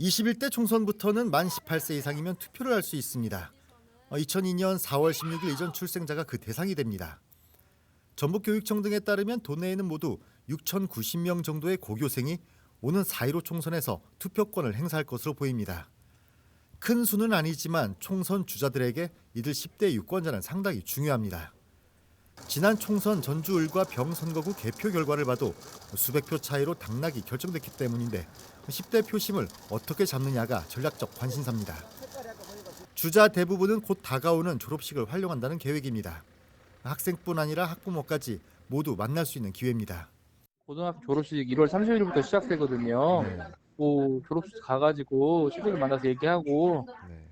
21대 총선부터는 만 18세 이상이면 투표를 할 수 있습니다. 2002년 4월 16일 이전 출생자가 그 대상이 됩니다. 전북교육청 등에 따르면 도내에는 모두 6,090명 정도의 고교생이 오는 4.15 총선에서 투표권을 행사할 것으로 보입니다. 큰 수는 아니지만 총선 주자들에게 이들 10대 유권자는 상당히 중요합니다. 지난 총선 전주을과 병선거구 개표 결과를 봐도 수백 표 차이로 당락이 결정됐기 때문인데 10대 표심을 어떻게 잡느냐가 전략적 관심사입니다. 주자 대부분은 곧 다가오는 졸업식을 활용한다는 계획입니다. 학생뿐 아니라 학부모까지 모두 만날 수 있는 기회입니다. 고등학교 졸업식 1월 30일부터 시작되거든요. 뭐 졸업식 가가지고 친구들 만나서 얘기하고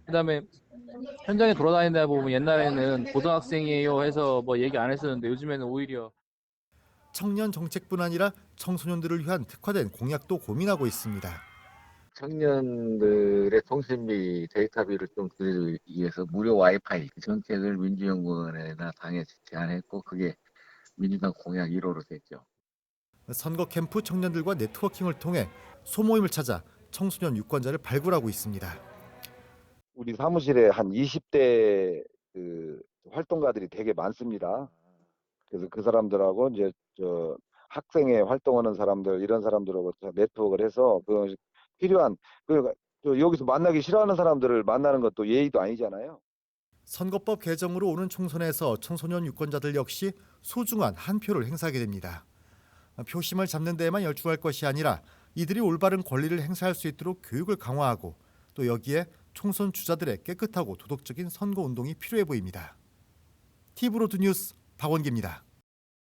그다음에 현장에 돌아다니다 보면 옛날에는 고등학생이에요 해서 뭐 얘기 안 했었는데 요즘에는 오히려 청년 정책뿐 아니라 청소년들을 위한 특화된 공약도 고민하고 있습니다. 청년들의 통신비 데이터비를 좀 줄이기 위해서 무료 와이파이 그 정책을 민주연구원에나 당에 제안했고 그게 민주당 공약 1호로 됐죠. 선거 캠프 청년들과 네트워킹을 통해 소모임을 찾아 청소년 유권자를 발굴하고 있습니다. 우리 사무실에 한 20대 그 활동가들이 되게 많습니다. 그래서 그 사람들하고 이제 저 학생회 활동하는 사람들 이런 사람들하고 다 네트워크를 해서 그 필요한 그저 여기서 만나기 싫어하는 사람들을 만나는 것도 예의도 아니잖아요. 선거법 개정으로 오는 총선에서 청소년 유권자들 역시 소중한 한 표를 행사하게 됩니다. 표심을 잡는 데에만 열중할 것이 아니라 이들이 올바른 권리를 행사할 수 있도록 교육을 강화하고 또 여기에 총선 주자들의 깨끗하고 도덕적인 선거 운동이 필요해 보입니다. 티브로드 뉴스 박원기입니다.